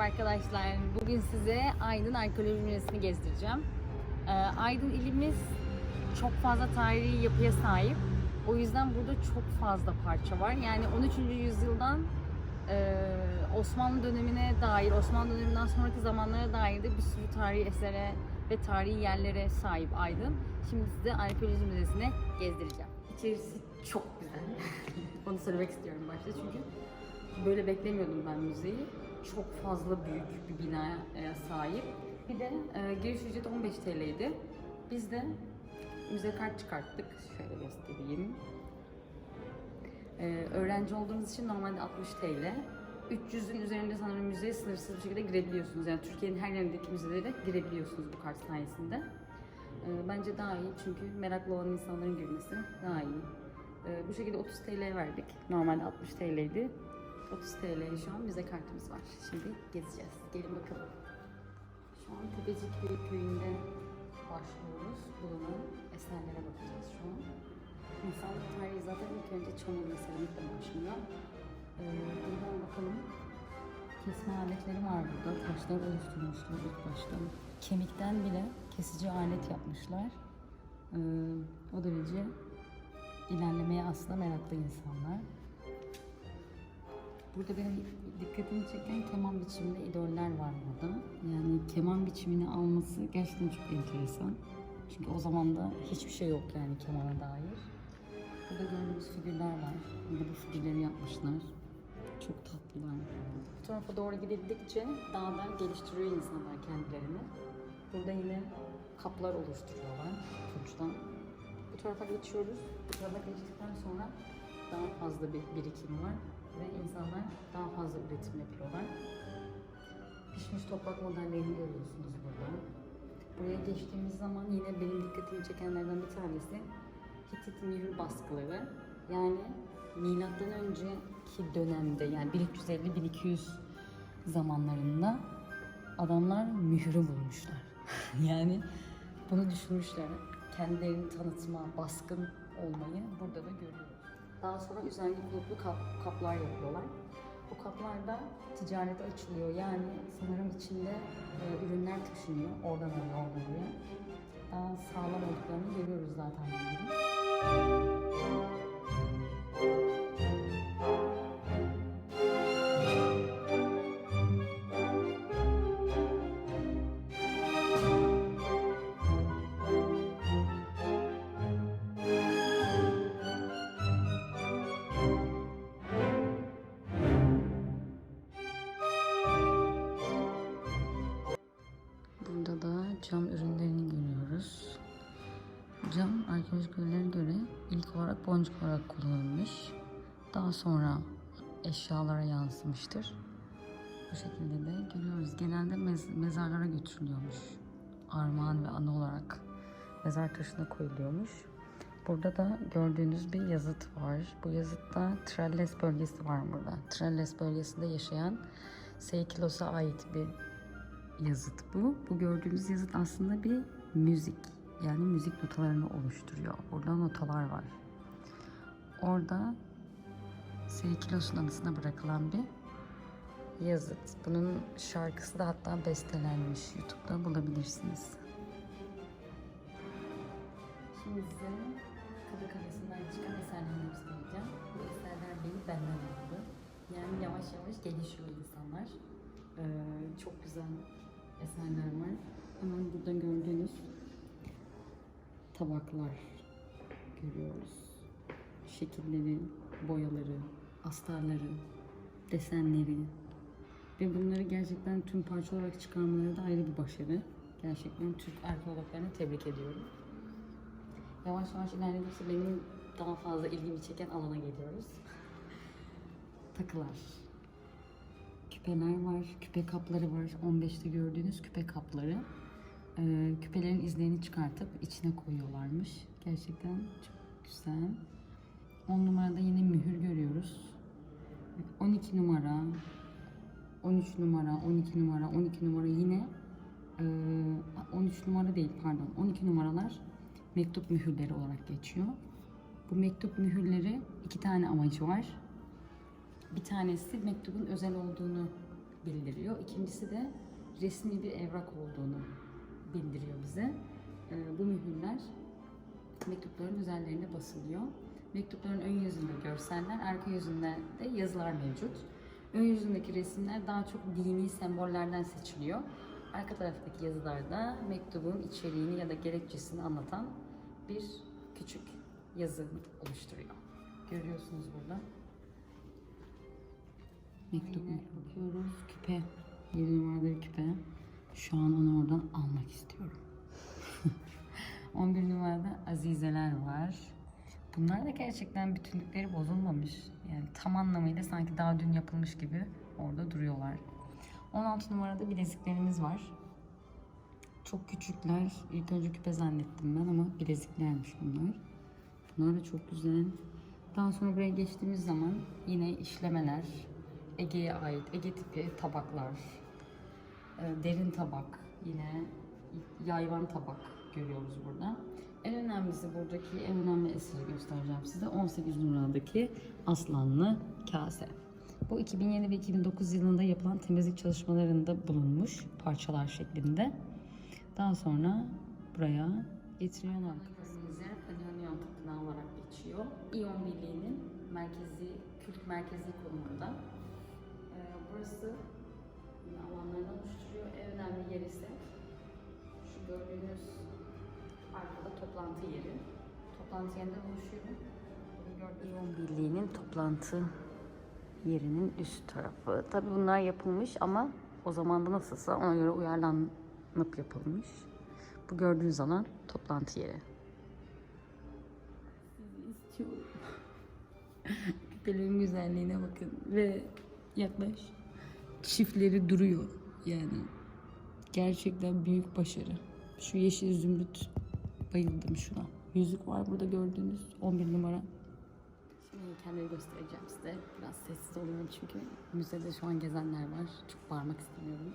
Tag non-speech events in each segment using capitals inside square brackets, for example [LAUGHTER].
Merhaba arkadaşlar. Bugün size Aydın Arkeoloji Müzesi'ni gezdireceğim. Ee, Aydın ilimiz çok fazla tarihi yapıya sahip. O yüzden burada çok fazla parça var. Yani 13. yüzyıldan e, Osmanlı dönemine dair, Osmanlı döneminden sonraki zamanlara dair de bir sürü tarihi esere ve tarihi yerlere sahip Aydın. Şimdi size Arkeoloji Müzesi'ne gezdireceğim. İçerisi çok güzel. [LAUGHS] Onu söylemek istiyorum başta çünkü böyle beklemiyordum ben müzeyi. Çok fazla büyük bir binaya e, sahip. Bir de e, giriş ücreti 15 TL'ydi. Biz de müze kart çıkarttık. Şöyle göstereyim. E, öğrenci olduğunuz için normalde 60 TL. 300'ün üzerinde sanırım müzeye sınırsız bir şekilde girebiliyorsunuz. Yani Türkiye'nin her yerindeki müzelere girebiliyorsunuz bu kart sayesinde. E, bence daha iyi çünkü meraklı olan insanların girmesi daha iyi. E, bu şekilde 30 TL verdik. Normalde 60 TL'ydi. 30 TL'ye şu an müze kartımız var. Şimdi gezeceğiz. Gelin bakalım. Şu an Tepecikköy köyünde başlıyoruz. Bulunan eserlere bakacağız şu an. İnsanlık tarihi zaten ilk önce çamur ve seramikle başlıyor. Ee, buradan bakalım. Kesme aletleri var burada. Taşlar oluşturmuşlar ilk başta. Kemikten bile kesici alet yapmışlar. Ee, o derece ilerlemeye aslında meraklı insanlar. Burada benim dikkatimi çeken keman biçiminde idoller var burada. Yani keman biçimini alması gerçekten çok enteresan. Çünkü o zaman da hiçbir şey yok yani kemana dair. Burada gördüğümüz figürler var. Burada bu figürleri yapmışlar. Çok tatlılar. Bu tarafa doğru gidildikçe daha da geliştiriyor insanlar kendilerini. Burada yine kaplar oluşturuyorlar tunçtan. Bu tarafa geçiyoruz. Bu tarafa geçtikten sonra daha fazla bir birikim var ve insanlar daha fazla üretim yapıyorlar. Pişmiş toprak modellerini görüyorsunuz burada. Buraya geçtiğimiz zaman yine benim dikkatimi çekenlerden bir tanesi Hitit mühür baskıları. Yani milattan önceki dönemde yani 1350-1200 zamanlarında adamlar mührü bulmuşlar. [LAUGHS] yani bunu düşünmüşler. Kendilerini tanıtma, baskın olmayı burada da görüyoruz. Daha sonra üzerinde kuluplu kap, kaplar yapıyorlar. Bu kaplarda ticarete açılıyor. Yani sanırım içinde e, ürünler taşınıyor. Oradan oraya, oradan oraya. Daha sağlam olduklarını görüyoruz zaten bunların. Yansımıştır. Bu şekilde de görüyoruz. Genelde mez- mezarlara götürülüyormuş. Armağan ve anı olarak mezar taşına koyuluyormuş. Burada da gördüğünüz bir yazıt var. Bu yazıtta Tralles bölgesi var burada. Tralles bölgesinde yaşayan Seikilos'a ait bir yazıt bu. Bu gördüğümüz yazıt aslında bir müzik. Yani müzik notalarını oluşturuyor. Orada notalar var. Orada Seikilos'un anısına bırakılan bir yazıt. Bunun şarkısı da hatta bestelenmiş. YouTube'da bulabilirsiniz. Şimdi size Kadı Kalesi'nden çıkan eserleri göstereceğim. Bu eserler beni benden aldı. Yani yavaş yavaş gelişiyor insanlar. Ee, çok güzel eserler var. Hemen burada gördüğünüz tabaklar görüyoruz. Şekilleri, boyaları, astarları, desenleri ve bunları gerçekten tüm parça olarak çıkarmaları da ayrı bir başarı. Gerçekten Türk arkeologlarını tebrik ediyorum. Yavaş yavaş ilerledikçe benim daha fazla ilgimi çeken alana geliyoruz. [LAUGHS] Takılar. Küpeler var, küpe kapları var. 15'te gördüğünüz küpe kapları. Ee, küpelerin izlerini çıkartıp içine koyuyorlarmış. Gerçekten çok güzel. 10 numarada yine mühür görüyoruz. 12 numara, 13 numara, 12 numara, 12 numara yine e, 13 numara değil pardon 12 numaralar mektup mühürleri olarak geçiyor. Bu mektup mühürleri iki tane amacı var. Bir tanesi mektubun özel olduğunu bildiriyor. İkincisi de resmi bir evrak olduğunu bildiriyor bize. Ee, bu mühürler mektupların üzerlerine basılıyor. Mektupların ön yüzünde görseller, arka yüzünde de yazılar mevcut. Ön yüzündeki resimler daha çok dini sembollerden seçiliyor. Arka taraftaki yazılarda mektubun içeriğini ya da gerekçesini anlatan bir küçük yazı oluşturuyor. Görüyorsunuz burada. Mektup bakıyoruz. Küpe. 7 numaralı küpe. Şu an onu oradan almak istiyorum. [LAUGHS] 11 numarada azizeler var. Bunlar da gerçekten bütünlükleri bozulmamış. Yani tam anlamıyla sanki daha dün yapılmış gibi orada duruyorlar. 16 numarada bileziklerimiz var. Çok küçükler. İlk önce küpe zannettim ben ama bileziklermiş bunlar. Bunlar da çok güzel. Daha sonra buraya geçtiğimiz zaman yine işlemeler, Ege'ye ait Ege tipi tabaklar, e, derin tabak, yine yayvan tabak görüyoruz burada. En önemlisi buradaki en önemli eseri göstereceğim size. 18 numaradaki aslanlı kase. Bu 2007 ve 2009 yılında yapılan temizlik çalışmalarında bulunmuş parçalar şeklinde. Daha sonra buraya getiriyorlar. Kafasımız yer Panonion Tapınağı olarak geçiyor. İyon Birliği'nin merkezi, kült merkezi konumunda. Ee, burası alanlarını oluşturuyor. En önemli yer ise şu gördüğünüz arkada toplantı yeri. Toplantı yerinden oluşuyor. İyon Birliği'nin toplantı yerinin üst tarafı. Tabii bunlar yapılmış ama o zaman da nasılsa ona göre uyarlanıp yapılmış. Bu gördüğünüz alan toplantı yeri. Sizi istiyorum. Küpelerin güzelliğine bakın ve yaklaş. Çiftleri duruyor yani. Gerçekten büyük başarı. Şu yeşil zümrüt bayıldım şuna. Yüzük var burada gördüğünüz 11 numara. Şimdi heykelleri göstereceğim size. Biraz sessiz oluyorum çünkü müzede şu an gezenler var. Çok bağırmak istemiyorum.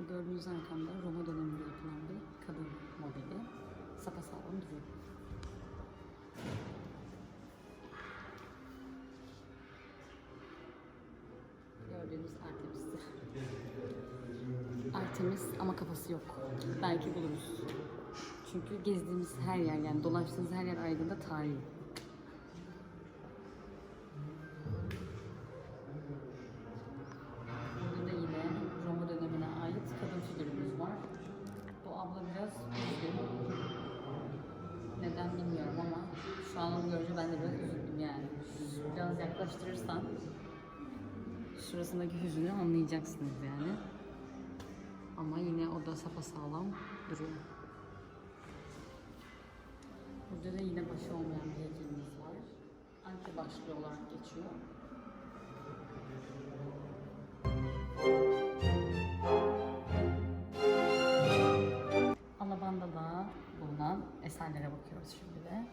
Bu gördüğünüz arkamda Roma döneminde yapılan bir kadın modeli. Sapasağlam duruyor. Gördüğünüz Artemis'ti. Artemis ama kafası yok. Belki buluruz. Çünkü gezdiğimiz her yer yani dolaştığımız her yer aydında tarihi. Burada da yine Roma dönemine ait kadın figürümüz var. Bu abla biraz üzgün. Neden bilmiyorum ama şu an onu görünce ben de biraz üzüldüm yani. Biraz yaklaştırırsan şurasındaki hüzünü anlayacaksınız yani. Ama yine o da sapasağlam duruyor. Burada da yine başı olmayan bir heykelimiz var. Anti başlı olarak geçiyor. Alabanda'da bulunan eserlere bakıyoruz şimdi de.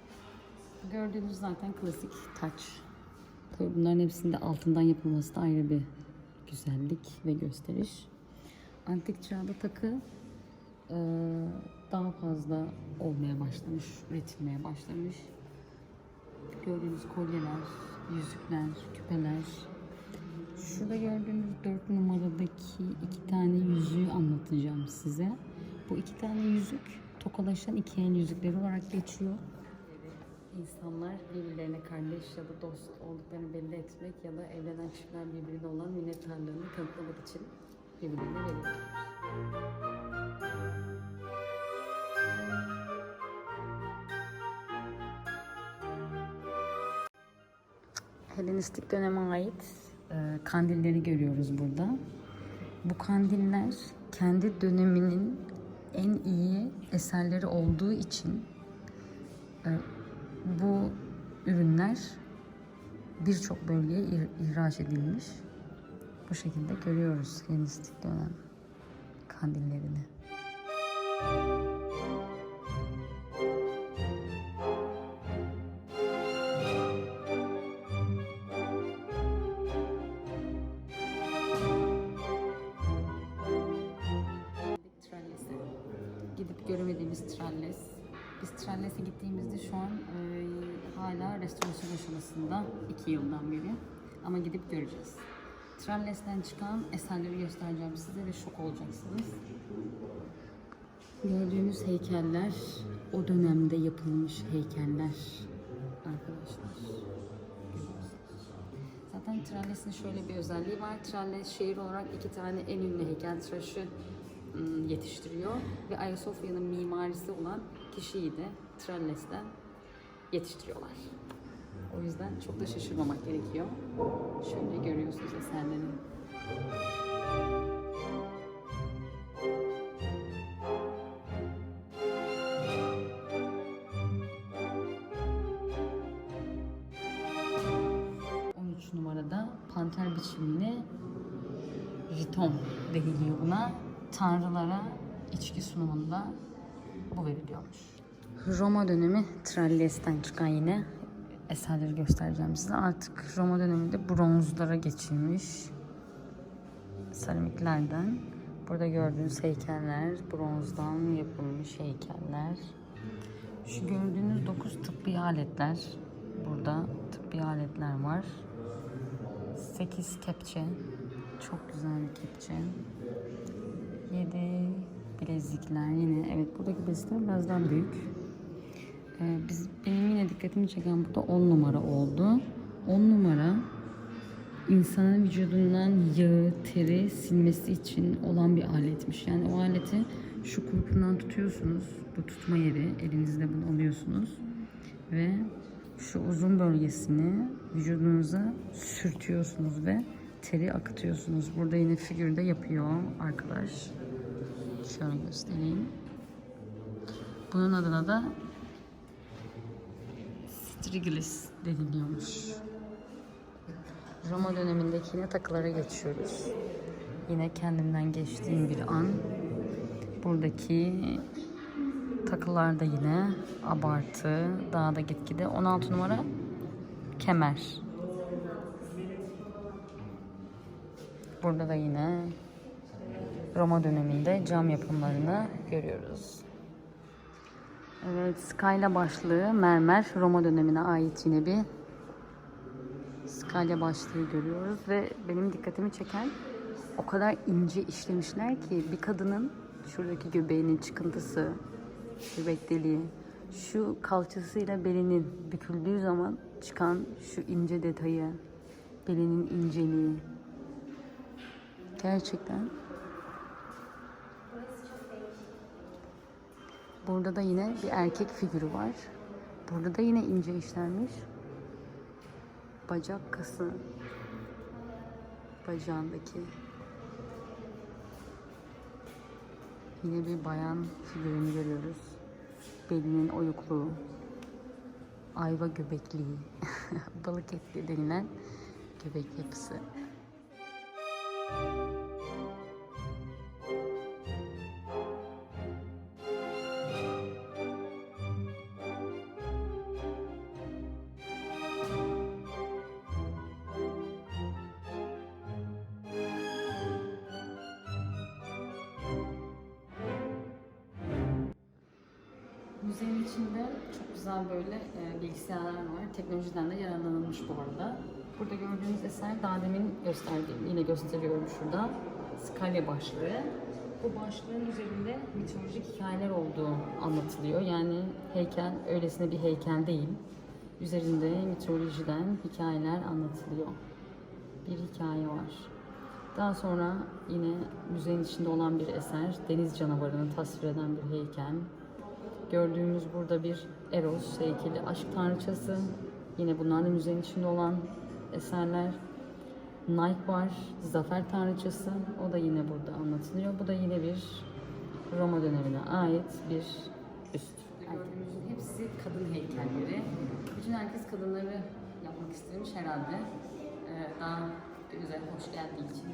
Gördüğünüz zaten klasik taç. Tabii bunların hepsinde altından yapılması da ayrı bir güzellik ve gösteriş. Antik çağda takı daha fazla olmaya başlamış, üretilmeye başlamış. Gördüğünüz kolyeler, yüzükler, küpeler. Şurada gördüğünüz dört numaradaki iki tane yüzüğü anlatacağım size. Bu iki tane yüzük tokalaşan iki el yüzükleri olarak geçiyor. İnsanlar birbirlerine kardeş ya da dost olduklarını belli etmek ya da evlenen çiftler birbirine olan minnettarlığını kanıtlamak için birbirlerine veriyor. Helenistik döneme ait e, kandilleri görüyoruz burada. Bu kandiller kendi döneminin en iyi eserleri olduğu için e, bu ürünler birçok bölgeye ihraç edilmiş. Bu şekilde görüyoruz Helenistik dönem kandillerini. Tralles'e. Gidip göreceğiz. Tralles'ten çıkan eserleri göstereceğim size ve şok olacaksınız. Gördüğünüz heykeller o dönemde yapılmış heykeller arkadaşlar. Zaten Tralles'in şöyle bir özelliği var. Tralles şehir olarak iki tane en ünlü heykeltıraşı ım, yetiştiriyor ve Ayasofya'nın mimarisi olan kişiyi de Tralles'ten yetiştiriyorlar. O yüzden çok da şaşırmamak gerekiyor. Şöyle görüyorsunuz eserlerini. ...13 numarada panter biçimli ritom deniliyor buna. Tanrılara içki sunumunda bu veriliyormuş. Roma dönemi Tralles'ten çıkan yine eserleri göstereceğim size. Artık Roma döneminde bronzlara geçilmiş seramiklerden. Burada gördüğünüz heykeller bronzdan yapılmış heykeller. Şu gördüğünüz 9 tıbbi aletler. Burada tıbbi aletler var. 8 kepçe. Çok güzel bir kepçe. 7 bilezikler yine. Evet buradaki bilezikler biraz daha büyük. Ee, biz benim yine dikkatimi çeken burada 10 numara oldu. 10 numara insanın vücudundan yağı, teri silmesi için olan bir aletmiş. Yani o aleti şu kurpundan tutuyorsunuz. Bu tutma yeri. Elinizde bunu alıyorsunuz. Ve şu uzun bölgesini vücudunuza sürtüyorsunuz ve teri akıtıyorsunuz. Burada yine figürde yapıyor arkadaş. Şöyle göstereyim. Bunun adına da Striglis deniliyormuş. Roma dönemindeki yine takılara geçiyoruz. Yine kendimden geçtiğim bir an. Buradaki takılarda yine abartı, daha da gitgide. 16 numara kemer. Burada da yine Roma döneminde cam yapımlarını görüyoruz. Evet, skala başlığı mermer Roma dönemine ait yine bir skala başlığı görüyoruz ve benim dikkatimi çeken o kadar ince işlemişler ki bir kadının şuradaki göbeğinin çıkıntısı, göbek deliği, şu kalçasıyla belinin büküldüğü zaman çıkan şu ince detayı, belinin inceliği. Gerçekten Burada da yine bir erkek figürü var. Burada da yine ince işlenmiş. Bacak kası. Bacağındaki. Yine bir bayan figürünü görüyoruz. Belinin oyukluğu. Ayva göbekliği. [LAUGHS] Balık etli denilen göbek yapısı. Teknolojiden de yararlanılmış bu arada. Burada gördüğünüz eser daha demin gösterdiğim, yine gösteriyorum şurada. Skalya başlığı. Bu başlığın üzerinde mitolojik hikayeler olduğu anlatılıyor. Yani heykel öylesine bir heykel değil. Üzerinde mitolojiden hikayeler anlatılıyor. Bir hikaye var. Daha sonra yine müzenin içinde olan bir eser, deniz canavarını tasvir eden bir heykel. Gördüğümüz burada bir Eros heykeli, aşk tanrıçası. Yine bunlar da müzenin içinde olan eserler. Nike var, zafer tanrıçası. O da yine burada anlatılıyor. Bu da yine bir Roma dönemine ait bir üst. Gördüğümüzün hepsi kadın heykelleri. Bütün herkes kadınları yapmak istemiş herhalde. Ee, daha bize hoş geldiği için.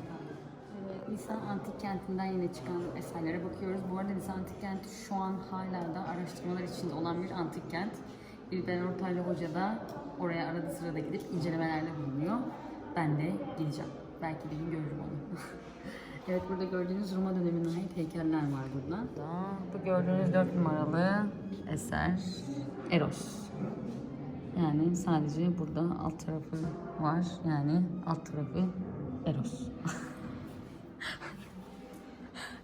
Evet, Nisan Antik Kenti'nden yine çıkan eserlere bakıyoruz. Bu arada Nisan Antik Kenti şu an hala da araştırmalar içinde olan bir antik kent. Bilben Ortaylı Hoca da oraya arada sırada gidip incelemelerde bulunuyor. Ben de gideceğim. Belki bir gün görürüm onu. [LAUGHS] evet burada gördüğünüz Roma dönemine ait heykeller var burada. Bu gördüğünüz 4 numaralı eser Eros. Yani sadece burada alt tarafı var. Yani alt tarafı Eros. [LAUGHS]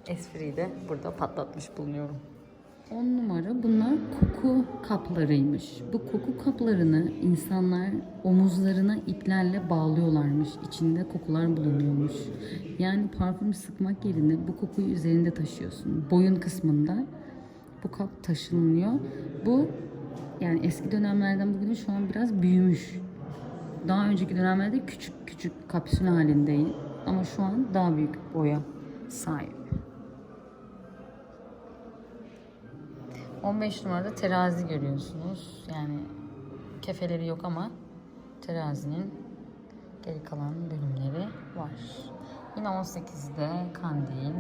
Espriyi de burada patlatmış bulunuyorum. 10 numara bunlar koku kaplarıymış. Bu koku kaplarını insanlar omuzlarına iplerle bağlıyorlarmış. İçinde kokular bulunuyormuş. Yani parfüm sıkmak yerine bu kokuyu üzerinde taşıyorsun. Boyun kısmında bu kap taşınıyor. Bu yani eski dönemlerden bugüne şu an biraz büyümüş. Daha önceki dönemlerde küçük küçük kapsül halindeydi. Ama şu an daha büyük boya sahip. 15 numarada terazi görüyorsunuz. Yani kefeleri yok ama terazinin geri kalan bölümleri var. Yine 18'de kandil.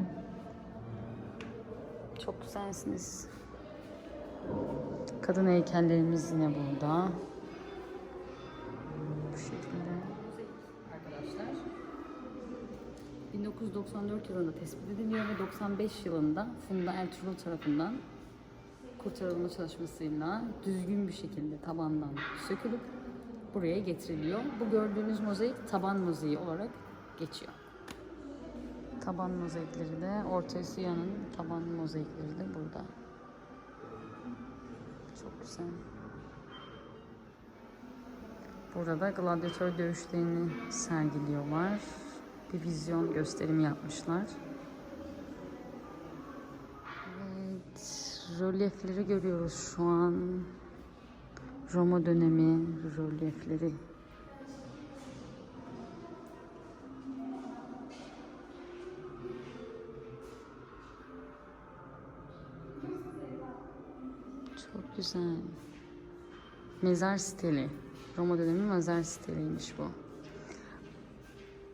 Çok güzelsiniz. Kadın heykellerimiz yine burada. Bu şekilde. Arkadaşlar. 1994 yılında tespit ediliyor ve 95 yılında Funda Ertuğrul tarafından kurtarılma çalışmasıyla düzgün bir şekilde tabandan sökülüp buraya getiriliyor. Bu gördüğünüz mozaik taban mozaiği olarak geçiyor. Taban mozaikleri de Orta Asya'nın taban mozaikleri de burada. Çok güzel. Burada da gladyatör dövüşlerini sergiliyorlar. Bir vizyon gösterimi yapmışlar. Rölyefleri görüyoruz şu an. Roma dönemi rölyefleri. Çok güzel. Mezar stili. Roma dönemi mezar stiliymiş bu.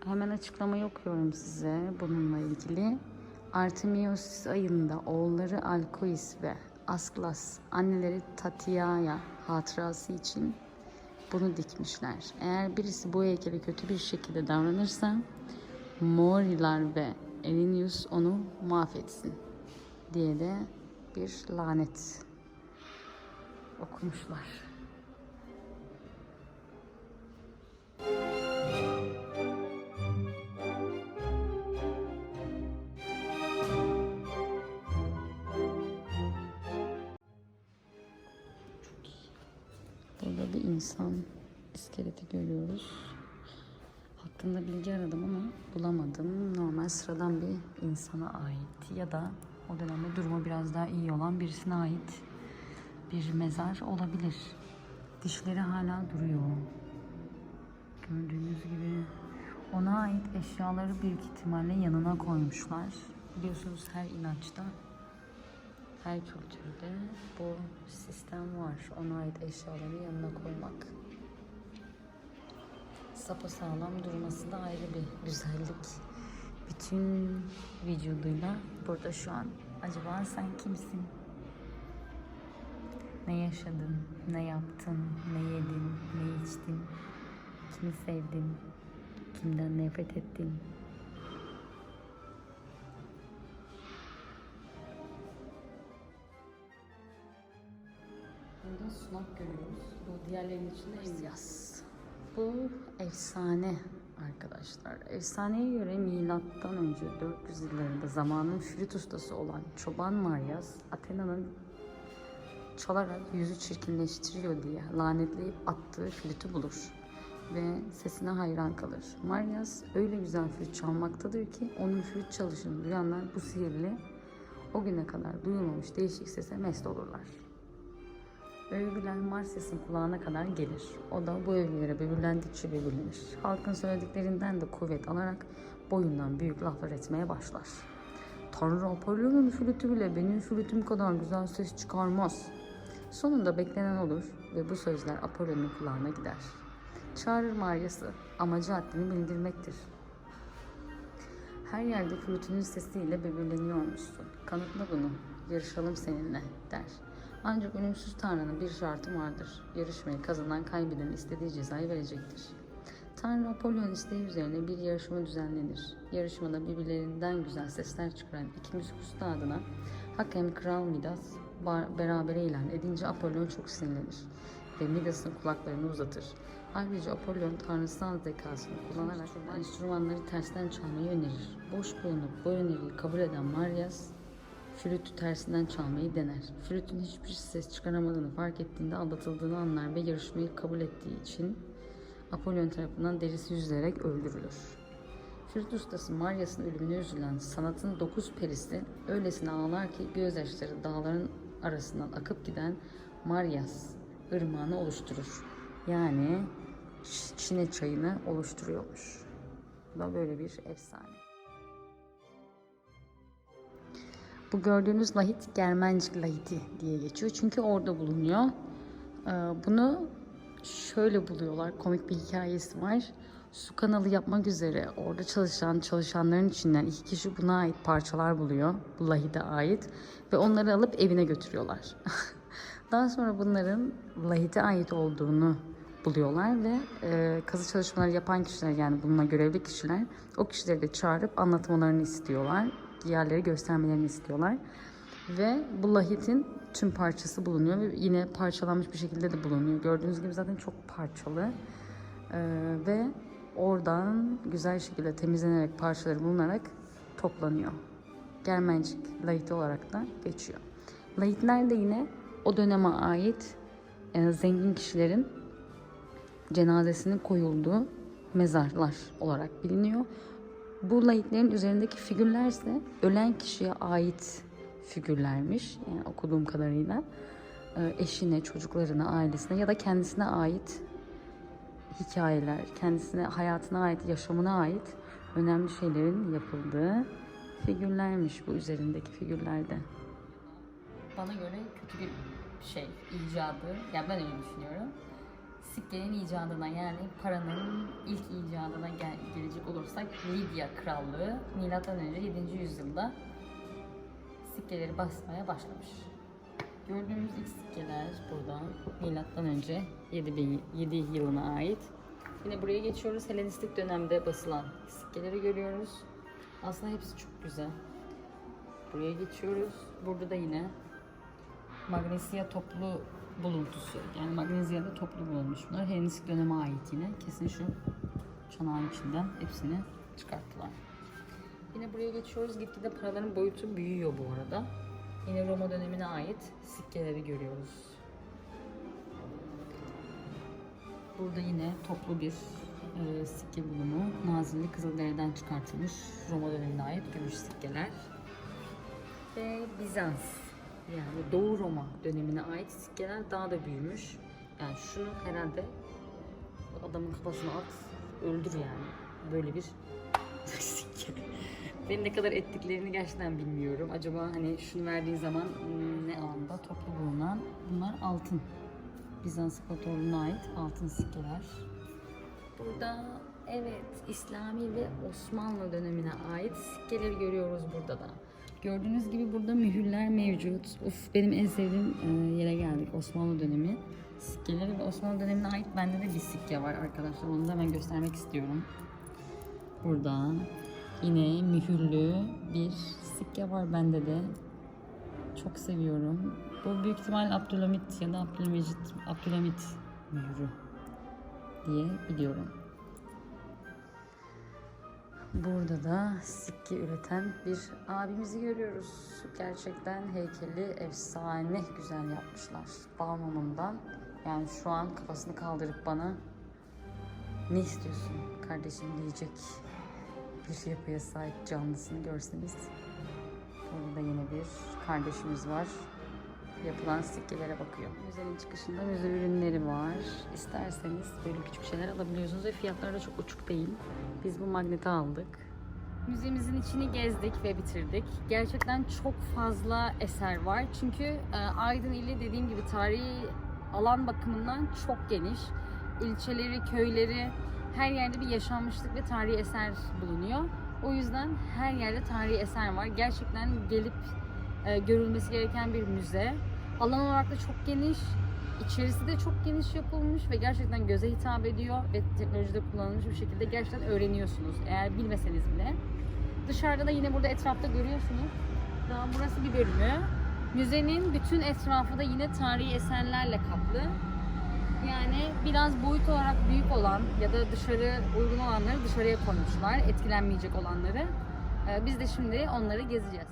Hemen açıklamayı okuyorum size bununla ilgili. Artemios ayında oğulları Alkois ve Asklas anneleri Tatiaya hatırası için bunu dikmişler. Eğer birisi bu heykele kötü bir şekilde davranırsa Moriler ve Elinius onu mahvetsin diye de bir lanet okumuşlar. Sıradan bir insana ait ya da o dönemde durumu biraz daha iyi olan birisine ait bir mezar olabilir. Dişleri hala duruyor. Gördüğünüz gibi ona ait eşyaları büyük ihtimalle yanına koymuşlar. Biliyorsunuz her inançta her kültürde bu sistem var. Ona ait eşyaları yanına koymak. Sapasağlam durması da ayrı bir güzellik. Bütün vücuduyla burada şu an. Acaba sen kimsin? Ne yaşadın? Ne yaptın? Ne yedin? Ne içtin? Kimi sevdin? Kimden nefret ettin? Burada sunak görüyoruz. Bu diğerlerinin içinde en yaz. Bu efsane arkadaşlar. Efsaneye göre milattan önce 400 yıllarında zamanın flüt ustası olan Çoban Maryas Athena'nın çalarak yüzü çirkinleştiriyor diye lanetleyip attığı flütü bulur ve sesine hayran kalır. Maryas öyle güzel flüt çalmaktadır ki onun flüt çalışını duyanlar bu sihirli o güne kadar duyulmamış değişik sese mest olurlar. Övgüler Marses'in kulağına kadar gelir. O da bu övgülere böbürlendikçe böbürlenir. Halkın söylediklerinden de kuvvet alarak boyundan büyük laflar etmeye başlar. Tanrı Apollon'un flütü bile benim flütüm kadar güzel ses çıkarmaz. Sonunda beklenen olur ve bu sözler Apollon'un kulağına gider. Çağırır Maryas'ı, amacı haddini bildirmektir. Her yerde flütünün sesiyle böbürleniyormuşsun. Kanıtla bunu, yarışalım seninle der. Ancak ölümsüz Tanrı'nın bir şartı vardır. Yarışmayı kazanan kaybeden istediği cezayı verecektir. Tanrı Apollon isteği üzerine bir yarışma düzenlenir. Yarışmada birbirlerinden güzel sesler çıkaran iki müzik üstadına hakem Kral Midas berabere ilan edince Apollon çok sinirlenir ve Midas'ın kulaklarını uzatır. Ayrıca Apollon tanrısal zekasını kullanarak enstrümanları tersten çalmayı önerir. Boş bulunup bu öneriyi kabul eden Marias, flütü tersinden çalmayı dener. Flütün hiçbir ses çıkaramadığını fark ettiğinde aldatıldığını anlar ve yarışmayı kabul ettiği için Apollon tarafından derisi yüzülerek öldürülür. Flüt ustası Marias'ın ölümüne üzülen sanatın dokuz perisi öylesine ağlar ki gözyaşları dağların arasından akıp giden Marias ırmağını oluşturur. Yani Çine çayını oluşturuyormuş. Bu da böyle bir efsane. Bu gördüğünüz lahit Germencik lahiti diye geçiyor. Çünkü orada bulunuyor. Ee, Bunu şöyle buluyorlar. Komik bir hikayesi var. Su kanalı yapmak üzere orada çalışan çalışanların içinden iki kişi buna ait parçalar buluyor. Bu lahide ait. Ve onları alıp evine götürüyorlar. [LAUGHS] Daha sonra bunların lahite ait olduğunu buluyorlar ve e, kazı çalışmaları yapan kişiler yani bununla görevli kişiler o kişileri de çağırıp anlatmalarını istiyorlar. Yerleri göstermelerini istiyorlar. Ve bu lahitin tüm parçası bulunuyor ve yine parçalanmış bir şekilde de bulunuyor. Gördüğünüz gibi zaten çok parçalı. E, ve oradan güzel şekilde temizlenerek parçaları bulunarak toplanıyor. Germencik lahiti olarak da geçiyor. Lahitler de yine o döneme ait e, zengin kişilerin cenazesinin koyulduğu mezarlar olarak biliniyor. Bu lahitlerin üzerindeki figürler ise ölen kişiye ait figürlermiş. Yani okuduğum kadarıyla e, eşine, çocuklarına, ailesine ya da kendisine ait hikayeler, kendisine, hayatına ait, yaşamına ait önemli şeylerin yapıldığı figürlermiş bu üzerindeki figürlerde. Bana göre kötü bir şey, icadı, yani ben öyle düşünüyorum. Sikkenin icadına yani paranın ilk icadına gel- gelecek olursak Lidya Krallığı önce 7. yüzyılda sikkeleri basmaya başlamış. Gördüğümüz ilk sikkeler burada önce 7, 7 yılına ait. Yine buraya geçiyoruz. Helenistik dönemde basılan sikkeleri görüyoruz. Aslında hepsi çok güzel. Buraya geçiyoruz. Burada da yine Magnesia toplu buluntusu. Yani Magnezya'da toplu bulunmuş bunlar. Helenistik döneme ait yine. Kesin şu çanağın içinden hepsini çıkarttılar. Yine buraya geçiyoruz. Gitgide paraların boyutu büyüyor bu arada. Yine Roma dönemine ait sikkeleri görüyoruz. Burada yine toplu bir e, sikke bulumu. Nazilli Kızılderili'den çıkartılmış Roma dönemine ait gümüş sikkeler. Ve Bizans yani Doğu Roma dönemine ait sikkeler daha da büyümüş. Yani şunu herhalde adamın kafasına at, öldür yani. Böyle bir [LAUGHS] sikke. Benim ne kadar ettiklerini gerçekten bilmiyorum. Acaba hani şunu verdiğin zaman ne alanda toplu bulunan bunlar altın. Bizans İmparatorluğu'na ait altın sikkeler. Burada evet İslami ve Osmanlı dönemine ait sikkeleri görüyoruz burada da. Gördüğünüz gibi burada mühürler mevcut. Uf benim en sevdiğim e, yere geldik Osmanlı dönemi. Sikkeleri ve Osmanlı dönemine ait bende de bir sikke var arkadaşlar. Onu da hemen göstermek istiyorum. Burada yine mühürlü bir sikke var bende de. Çok seviyorum. Bu büyük ihtimal Abdülhamit ya da Abdülmecit, Abdülhamit mührü diye biliyorum. Burada da sikke üreten bir abimizi görüyoruz. Gerçekten heykeli efsane güzel yapmışlar. Balmumundan. Yani şu an kafasını kaldırıp bana ne istiyorsun kardeşim diyecek bir yapıya sahip canlısını görseniz. Burada da yine bir kardeşimiz var. Yapılan sikkelere bakıyor. Müzenin çıkışında müze ürünleri var. İsterseniz böyle küçük şeyler alabiliyorsunuz ve fiyatları da çok uçuk değil. Biz bu magneti aldık. Müzemizin içini gezdik ve bitirdik. Gerçekten çok fazla eser var. Çünkü e, Aydın ili dediğim gibi tarihi alan bakımından çok geniş. İlçeleri, köyleri, her yerde bir yaşanmışlık ve tarihi eser bulunuyor. O yüzden her yerde tarihi eser var. Gerçekten gelip e, görülmesi gereken bir müze. Alan olarak da çok geniş. İçerisi de çok geniş yapılmış ve gerçekten göze hitap ediyor ve teknolojide kullanılmış bir şekilde gerçekten öğreniyorsunuz eğer bilmeseniz bile. Dışarıda da yine burada etrafta görüyorsunuz. Daha burası bir bölümü. Müzenin bütün etrafı da yine tarihi eserlerle kaplı. Yani biraz boyut olarak büyük olan ya da dışarı uygun olanları dışarıya koymuşlar. Etkilenmeyecek olanları. Ee, Biz de şimdi onları gezeceğiz.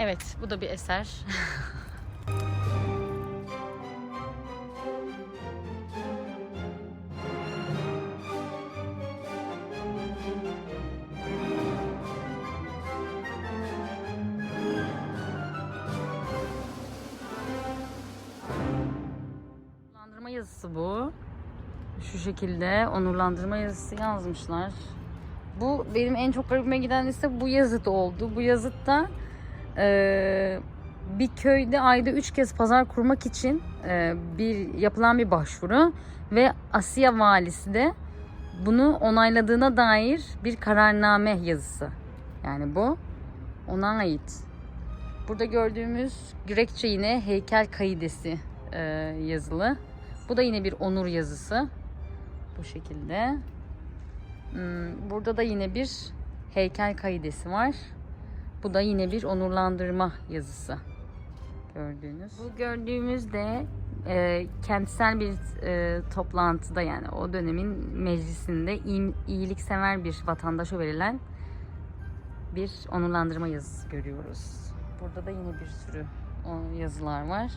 Evet, bu da bir eser. Onurlandırma yazısı bu. Şu şekilde onurlandırma yazısı yazmışlar. Bu benim en çok garibime giden ise bu yazıt oldu. Bu yazıtta eee, bir köyde ayda üç kez pazar kurmak için eee, bir yapılan bir başvuru ve Asya valisi de bunu onayladığına dair bir kararname yazısı. Yani bu ona ait. Burada gördüğümüz Grekçe yine heykel kaidesi eee, yazılı. Bu da yine bir onur yazısı. Bu şekilde. Hmm, Burada da yine bir heykel kaidesi var. Bu da yine bir onurlandırma yazısı. Gördüğünüz. Bu gördüğümüz de e, kentsel bir e, toplantıda yani o dönemin meclisinde iyi, iyiliksever bir vatandaşa verilen bir onurlandırma yazısı görüyoruz. Burada da yine bir sürü yazılar var.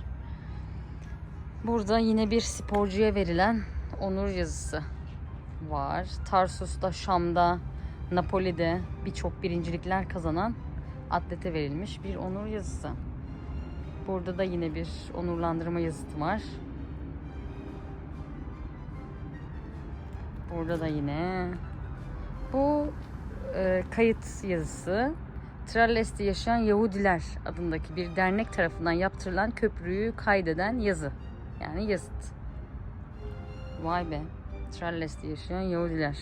Burada yine bir sporcuya verilen onur yazısı var. Tarsus'ta, Şam'da, Napoli'de birçok birincilikler kazanan atlete verilmiş bir onur yazısı. Burada da yine bir onurlandırma yazıtı var. Burada da yine bu e, kayıt yazısı Tralles'te yaşayan Yahudiler adındaki bir dernek tarafından yaptırılan köprüyü kaydeden yazı. Yani yazıt. Vay be. Tralles'te yaşayan Yahudiler.